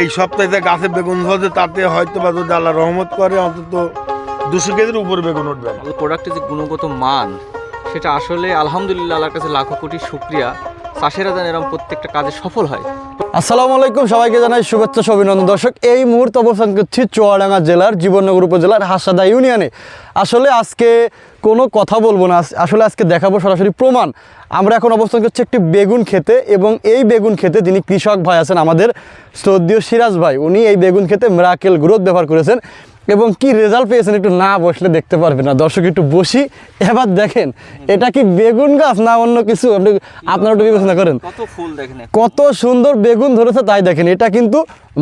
এই সপ্তাহে গাছে বেগুন ধরছে তাতে হয়তো বা যদি আল্লাহ রহমত করে, অন্তত দুশো কেজির উপর বেগুন উঠবে। প্রোডাক্টের যে গুণগত মান, সেটা আসলে আলহামদুলিল্লাহ আল্লাহর কাছে লাখো কোটি শুক্রিয়া। চাষিরা যেন এরকম প্রত্যেকটা কাজে সফল হয়। আসসালামু আলাইকুম, সবাইকে জানাই শুভেচ্ছা দর্শক, এই মুহূর্তে অবস্থান করছি চুয়াডাঙ্গা জেলার জীবননগর উপজেলার হাসাদা ইউনিয়নে। আসলে আজকে কোনো কথা বলব না আসলে আজকে দেখাবো সরাসরি প্রমাণ। আমরা এখন অবস্থান করছি একটি বেগুন খেতে এবং এই বেগুন খেতে যিনি কৃষক ভাই আছেন আমাদের শ্রদ্ধীয় সিরাজ ভাই, উনি এই বেগুন খেতে মিরাকেল গ্রোথ ব্যবহার করেছেন। এবং কি রেজাল্ট পেয়েছেন একটু না বসলে দেখতে পারবেন না। দর্শক একটু বসি। এবার দেখেন এটা কি বেগুন গাছ না অন্য কিছু? আপনি আপনারা একটু বিবেচনা করেন। কত সুন্দর বেগুন ধরেছে তাই দেখেন। এটা কিন্তু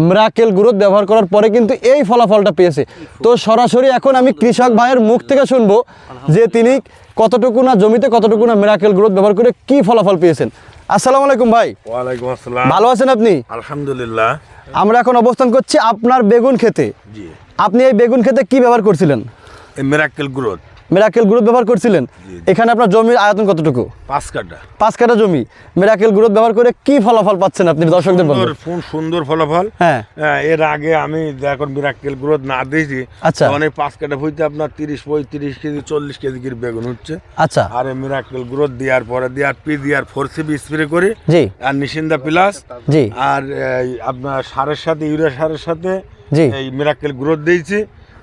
মিরাকেল গ্রোথ ব্যবহার করার পরে কিন্তু এই ফলাফলটা পেয়েছে। তো সরাসরি এখন আমি কৃষক ভাইয়ের মুখ থেকে শুনব যে তিনি কতটুকু না জমিতে কতটুকু না মিরাকেল গ্রোথ ব্যবহার করে কি ফলাফল পেয়েছেন। আসসালামু আলাইকুম ভাই। ওয়ালাইকুম আসসালাম। ভালো আছেন আপনি? আলহামদুলিল্লাহ। আমরা এখন অবস্থান করছি আপনার বেগুন খেতে। আপনি এই বেগুন খেতে কি ব্যবহার করছিলেন? মেরাক্কেল গ্রোথ মিরাকেল গ্রোথ ব্যবহার করছিলেন? এখানে আপনার জমির আয়তন কতটুকু? পাঁচ কাটা পাঁচ কাঠা জমি। মিরাকেল গ্রোথ ব্যবহার করে কি ফলাফল পাচ্ছেন আপনি দর্শকদের সুন্দর সুন্দর ফলাফল। হ্যাঁ। হ্যাঁ, এর আগে আমি এখন মিরাক্কেল গ্রোথ না দিয়েছি আচ্ছা। অনেক পাঁচ কাটা হইতে আপনার তিরিশ পঁয়ত্রিশ কেজি চল্লিশ কেজি করে বেগুন হচ্ছে আচ্ছা। আর এই মিরাক্কেল গ্রোথ দেওয়ার পরে দেওয়ার পি দেওয়ার ফোর সিবি স্প্রে করে। জি। আর নিশিন্দা প্লাস জি। আর আপনার সারের সাথে ইউরিয়া সারের সাথে জি। এই মিরাক্কেল গ্রোথ দিয়েছি।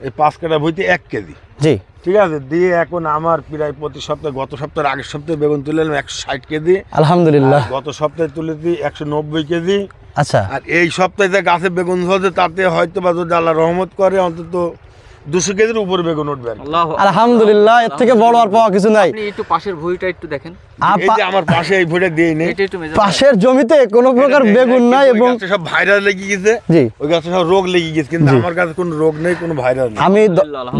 এই পাঁচ কাটা বইতে এক কেজি। জি। ঠিক আছে দিয়ে এখন আমার প্রায় প্রতি সপ্তাহে গত সপ্তাহের আগের সপ্তাহে বেগুন তুলে এলাম একশো ষাট কেজি। আলহামদুলিল্লাহ। গত সপ্তাহে তুলে দিই একশো নব্বই কেজি। আচ্ছা। আর এই সপ্তাহে যে গাছে বেগুন ধরছে তাতে হয়তো বা যদি আল্লাহ রহমত করে অন্তত দুশো কেজির উপর বেগুন উঠবে আলহামদুলিল্লাহ এর থেকে বড় আর পাওয়া কিছু নাই। একটু পাশের ভুঁইটা একটু দেখেন। আমার পাশে এই ভোটে দিয়ে নেই। এটা একটু মেজাজ পাশের জমিতে কোনো প্রকার বেগুন নাই এবং সব ভাইরাস লেগে গেছে জি। ওই গাছে সব রোগ লেগে গেছে কিন্তু আমার কাছে কোনো রোগ নেই কোনো ভাইরাস নেই। আমি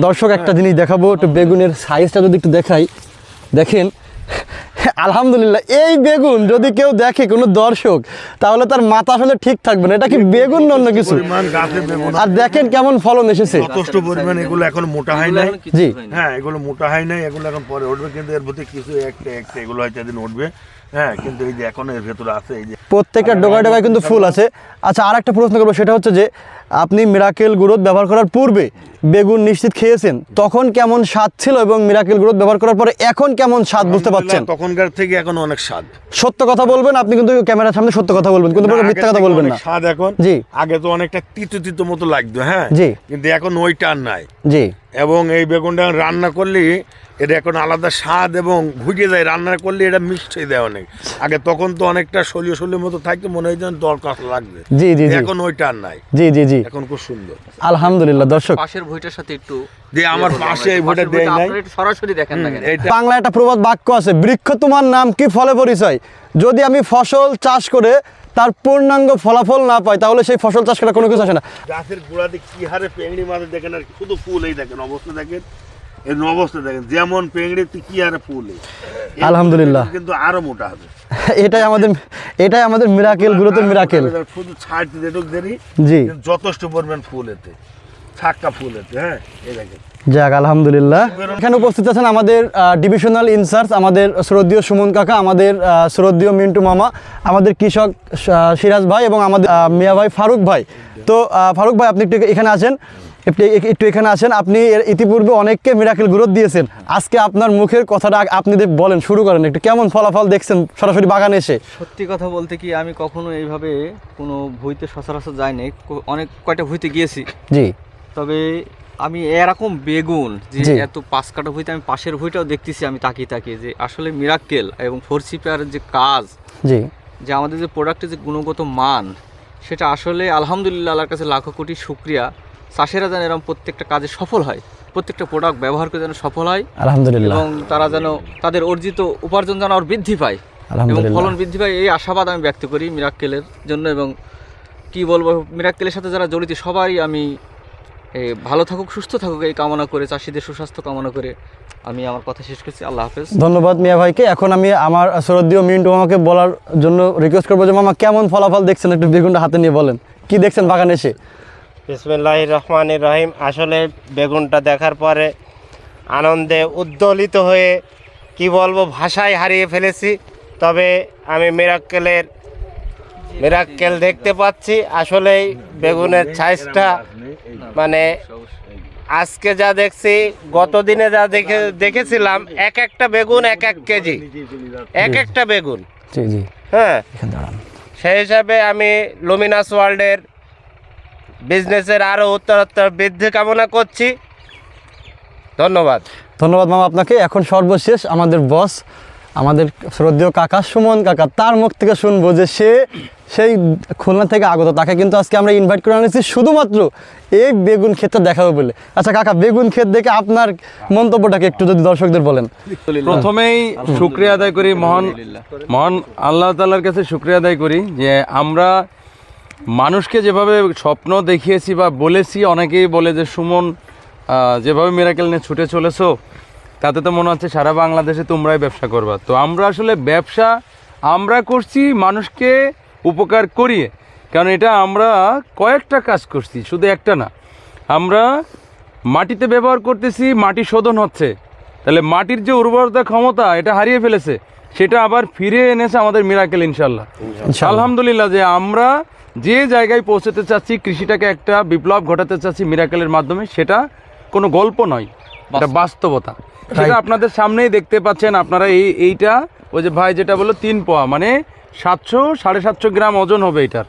দর্শক একটা জিনিস দেখাবো একটু বেগুনের সাইজটা যদি একটু দেখাই। দেখেন আলহামদুলিল্লাহ। এই বেগুন যদি কেউ দেখে কোনো দর্শক তাহলে তার মাথা আসলে ঠিক থাকবে না। এটা কি বেগুন অন্য কিছু? বেগুন আর দেখেন কেমন ফলন এসেছে। যথেষ্ট পরিমাণ এগুলো এখন মোটা হয় নাই। জি। হ্যাঁ এগুলো মোটা হয় নাই। এগুলো এখন পরে উঠবে কিন্তু এর প্রতি কিছু একটা একটা এগুলো হয়তো একদিন উঠবে। হ্যাঁ কিন্তু এই যে এখন এর ভেতরে আছে এই যে প্রত্যেকটা ডোকায় ডোকায় কিন্তু ফুল আছে। আচ্ছা আর একটা প্রশ্ন করব সেটা হচ্ছে যে আপনি মিরাকেল গ্রোথ ব্যবহার করার পূর্বে বেগুন নিশ্চিত খেয়েছেন। তখন কেমন স্বাদ ছিল এবং মিরাকেল গ্রোথ ব্যবহার করার পরে এখন কেমন স্বাদ বুঝতে পারছেন তখনকার থেকে এখন অনেক স্বাদ। সত্য কথা বলবেন আপনি কিন্তু ক্যামেরার সামনে সত্য কথা বলবেন কিন্তু মিথ্যা কথা বলবেন না। স্বাদ এখন। জি। আগে তো অনেকটা তিতো তিতো মতো লাগতো হ্যাঁ। জি। কিন্তু এখন ওইটা আর নাই। জি। এবং এই বেগুনটা রান্না করলে এটা এখন আলাদা স্বাদ এবং ভুজে যায় রান্না করলে এটা মিক্সড হয়ে যায় অনেক। আগে তখন তো অনেকটা সলিয়ে সলিয়ে মতো থাকতো মনে হয় যেন দরকার লাগবে। জি জি জি। এখন ওইটা আর নাই। জি জি জি। এখন খুব সুন্দর। আলহামদুলিল্লাহ দর্শক। পাশের ভুঁইটার সাথে একটু যে আমার পাশে এই ভোটে দেয় নাই। সরাসরি দেখেন না বাংলা একটা প্রবাদ বাক্য আছে বৃক্ষ তোমার নাম কি ফলে পরিচয়? যদি আমি ফসল চাষ করে তার পূর্ণাঙ্গ ফলাফল না পাই তাহলে সেই ফসল চাষ করা কোনো কিছু আসে না। গাছের গোড়াতে কি হারে মাছ দেখেন আর শুধু ফুল এই দেখেন অবস্থা দেখেন। এর অবস্থা দেখেন যেমন পেংড়িতে কি হারে ফুল। আলহামদুলিল্লাহ। কিন্তু আরও মোটা হবে। এটাই আমাদের এটাই আমাদের মিরাকেল গ্রোথের মিরাকেল শুধু ছাড় যেটুক দেরি জি। যথেষ্ট পরিমাণ ফুল এতে ছাক্কা ফুল এতে হ্যাঁ? এই দেখেন। যাক আলহামদুলিল্লাহ। এখানে উপস্থিত আছেন আমাদের ডিভিশনাল ইনচার্জ আমাদের শ্রদ্ধীয় সুমন কাকা আমাদের শ্রদ্ধীয় মিন্টু মামা আমাদের কৃষক সিরাজ ভাই এবং আমাদের মিয়া ভাই ফারুক ভাই। তো ফারুক ভাই আপনি একটু এখানে আছেন একটু এখানে আছেন আপনি ইতিপূর্বে অনেককে মিরাকেল গ্রোথ দিয়েছেন। আজকে আপনার মুখের কথাটা আপনি বলেন শুরু করেন একটু। কেমন ফলাফল দেখছেন সরাসরি বাগানে এসে? সত্যি কথা বলতে কি আমি কখনো এইভাবে কোনো ভুঁইতে সচরাচর যাইনি অনেক কয়টা ভুঁইতে গিয়েছি। জি। তবে আমি এরকম বেগুন যে এত পাঁচ কাটা ভুঁইতে আমি পাশের ভুঁইটাও দেখতেছি আমি তাকিয়ে তাকিয়ে যে আসলে মিরাক্কেল এবং ফোরসিপিয়ারের যে কাজ জি। যে আমাদের যে প্রোডাক্টের যে গুণগত মান সেটা আসলে আলহামদুলিল্লাহ আল্লাহর কাছে লাখো কোটি শুক্রিয়া। চাষিরা যেন এরকম প্রত্যেকটা কাজে সফল হয় প্রত্যেকটা প্রোডাক্ট ব্যবহার করে যেন সফল হয় আলহামদুলিল্লাহ। এবং তারা যেন তাদের অর্জিত উপার্জন যেন আর বৃদ্ধি পায় এবং আলহামদুলিল্লাহ। ফলন বৃদ্ধি পায় এই আশাবাদ আমি ব্যক্ত করি মিরাক্কেলের জন্য এবং কি বলব মিরাক্কেলের সাথে যারা জড়িত সবাই আমি ভালো থাকুক সুস্থ থাকুক এই কামনা করে চাষিদের সুস্বাস্থ্য কামনা করে আমি আমার কথা শেষ করছি। আল্লাহ হাফেজ। ধন্যবাদ মিয়া ভাইকে। এখন আমি আমার শরদীয় মিন্টু মামাকে বলার জন্য রিকোয়েস্ট করব যে মামা কেমন ফলাফল দেখছেন? একটু বেগুনটা হাতে নিয়ে বলেন। কি দেখছেন বাগানে এসে? বিসমুল্লাহ রহমান রহিম। আসলে বেগুনটা দেখার পরে আনন্দে উদ্দোলিত হয়ে কি বলব ভাষায় হারিয়ে ফেলেছি। তবে আমি মিরাক্কেলের মিরাক্কেল দেখতে পাচ্ছি। আসলেই বেগুনের সাইজটা মানে আজকে যা দেখছি গত দিনে যা দেখে দেখেছিলাম এক একটা বেগুন এক এক কেজি। এক একটা বেগুন। হ্যাঁ। সেই হিসাবে আমি লুমিনাস ওয়ার্ল্ডের বিজনেসের আরও উত্তরোত্তর বৃদ্ধি কামনা করছি। ধন্যবাদ। ধন্যবাদ মামা আপনাকে। এখন সর্বশেষ আমাদের বস আমাদের শ্রদ্ধেয় কাকা সুমন কাকা তার মুখ থেকে শুনব যে সে সেই খুলনা থেকে আগত। তাকে কিন্তু আজকে আমরা ইনভাইট করে আনেছি শুধুমাত্র এই বেগুন ক্ষেতটা দেখাবো বলে। আচ্ছা কাকা বেগুন ক্ষেত দেখে আপনার মন্তব্যটাকে একটু যদি দর্শকদের বলেন। প্রথমেই শুক্রিয়া আদায় করি মহান মহান আল্লাহ তালার কাছে শুক্রিয়া আদায় করি যে আমরা মানুষকে যেভাবে স্বপ্ন দেখিয়েছি বা বলেছি অনেকেই বলে যে সুমন যেভাবে মিরাকেল নিয়ে ছুটে চলেছো তাতে তো মনে হচ্ছে সারা বাংলাদেশে তোমরাই ব্যবসা করবা। তো আমরা আসলে ব্যবসা আমরা করছি মানুষকে উপকার করিয়ে। কারণ এটা আমরা কয়েকটা কাজ করছি শুধু একটা না। আমরা মাটিতে ব্যবহার করতেছি মাটি শোধন হচ্ছে। তাহলে মাটির যে উর্বরতা ক্ষমতা এটা হারিয়ে ফেলেছে সেটা আবার ফিরে এনেছে আমাদের মিরাকেল ইনশাল্লাহ আলহামদুলিল্লাহ যে আমরা যে জায়গায় পৌঁছতে চাচ্ছি কৃষিটাকে একটা বিপ্লব ঘটাতে চাচ্ছি মিরাকেলের মাধ্যমে সেটা কোনো গল্প নয় এটা বাস্তবতা। সেটা আপনাদের সামনেই দেখতে পাচ্ছেন আপনারা এই এইটা ওই যে ভাই যেটা বলল তিন পোয়া মানে সাতশো সাড়ে সাতশো গ্রাম ওজন হবে এটার।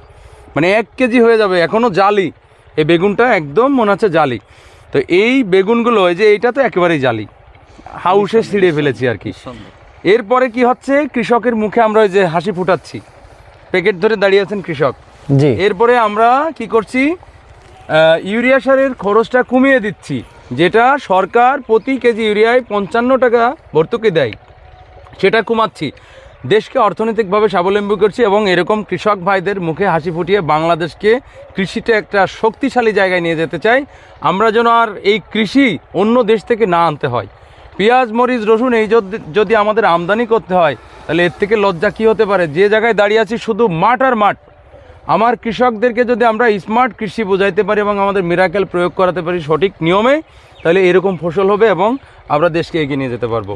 মানে এক কেজি হয়ে যাবে এখনও জালি। এই বেগুনটা একদম মনে হচ্ছে জালি। তো এই বেগুনগুলো এই যে এইটা তো একেবারেই জালি। হাউসে ছিঁড়ে ফেলেছি আর কি। এরপরে কি হচ্ছে কৃষকের মুখে আমরা ওই যে হাসি ফুটাচ্ছি। প্যাকেট ধরে দাঁড়িয়ে আছেন কৃষক। জি। এরপরে আমরা কি করছি? ইউরিয়া সারের খরচটা কমিয়ে দিচ্ছি, যেটা সরকার প্রতি কেজি ইউরিয়ায় পঞ্চান্ন টাকা ভর্তুকি দেয়। সেটা কমাচ্ছি। দেশকে অর্থনৈতিকভাবে স্বাবলম্বী করছি এবং এরকম কৃষক ভাইদের মুখে হাসি ফুটিয়ে বাংলাদেশকে কৃষিতে একটা শক্তিশালী জায়গায় নিয়ে যেতে চাই। আমরা যেন আর এই কৃষি অন্য দেশ থেকে না আনতে হয়। পেঁয়াজ, মরিচ, রসুন এই যদি আমাদের আমদানি করতে হয়, তাহলে এর থেকে লজ্জা কী হতে পারে? যে জায়গায় দাঁড়িয়ে আছি, শুধু মাঠ আর মাঠ। আমার কৃষকদেরকে যদি আমরা স্মার্ট কৃষি বোঝাইতে পারি এবং আমাদের মিরাকেল প্রয়োগ করাতে পারি সঠিক নিয়মে তাহলে এরকম ফসল হবে এবং আমরা দেশকে এগিয়ে নিয়ে যেতে পারব।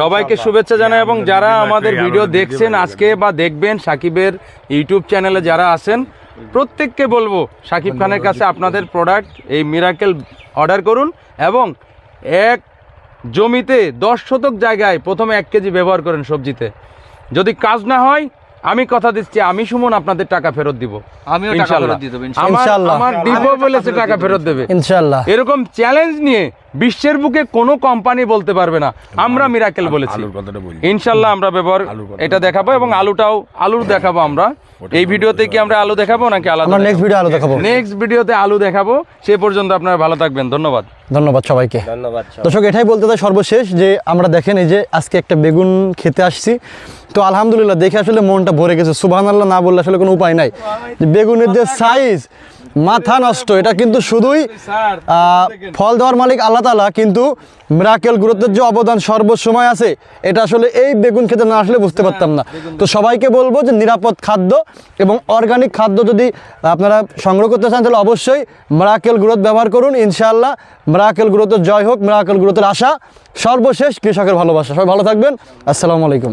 সবাইকে শুভেচ্ছা জানাই এবং যারা আমাদের ভিডিও দেখছেন আজকে বা দেখবেন সাকিবের ইউটিউব চ্যানেলে যারা আছেন প্রত্যেককে বলব সাকিব খানের কাছে আপনাদের প্রোডাক্ট এই মিরাকেল অর্ডার করুন এবং এক জমিতে দশ শতক জায়গায় প্রথমে এক কেজি ব্যবহার করেন সবজিতে। যদি কাজ না হয় আমি কথা দিচ্ছি আমি সুমন আপনাদের টাকা ফেরত দিব। আমিও টাকা ইনশাল্লাহ। ফেরত দিয়ে দেব ইনশাআল্লাহ আমার দিব বলেছে টাকা ফেরত দেবে। ইনশাআল্লাহ এরকম চ্যালেঞ্জ নিয়ে বিশ্বের বুকে কোনো কোম্পানি বলতে পারবে না। আমরা মিরাকেল বলেছি। ইনশাল্লাহ আমরা ব্যবহার এটা দেখাবো এবং আলুটাও আলুর দেখাবো আমরা। এই ভিডিওতে কি আমরা আলু দেখাবো নাকি আলাদা নেক্সট ভিডিও আলো দেখাবো। নেক্সট ভিডিওতে আলু দেখাবো। সে পর্যন্ত আপনারা ভালো থাকবেন। ধন্যবাদ। ধন্যবাদ সবাইকে। ধন্যবাদ দর্শক এটাই বলতে চাই সর্বশেষ যে আমরা দেখেন এই যে আজকে একটা বেগুন খেতে আসছি। তো আলহামদুলিল্লাহ দেখে আসলে মনটা ভরে গেছে। সুবহান আল্লাহ না বললে আসলে কোনো উপায় নাই। যে বেগুনের যে সাইজ মাথা নষ্ট। এটা কিন্তু শুধুই ফল দেওয়ার মালিক আল্লাহ তালা কিন্তু মিরাকেল গুরুত্বের যে অবদান সর্বসময় আছে এটা আসলে এই বেগুন খেতে না আসলে বুঝতে পারতাম না। তো সবাইকে বলব যে নিরাপদ খাদ্য এবং অর্গানিক খাদ্য যদি আপনারা সংগ্রহ করতে চান তাহলে অবশ্যই মিরাকেল গ্রোথ ব্যবহার করুন ইনশাআল্লাহ। মিরাকেল গ্রোথের জয় হোক মিরাকেল গ্রোথের আশা সর্বশেষ কৃষকের ভালোবাসা। সবাই ভালো থাকবেন। আসসালামু আলাইকুম।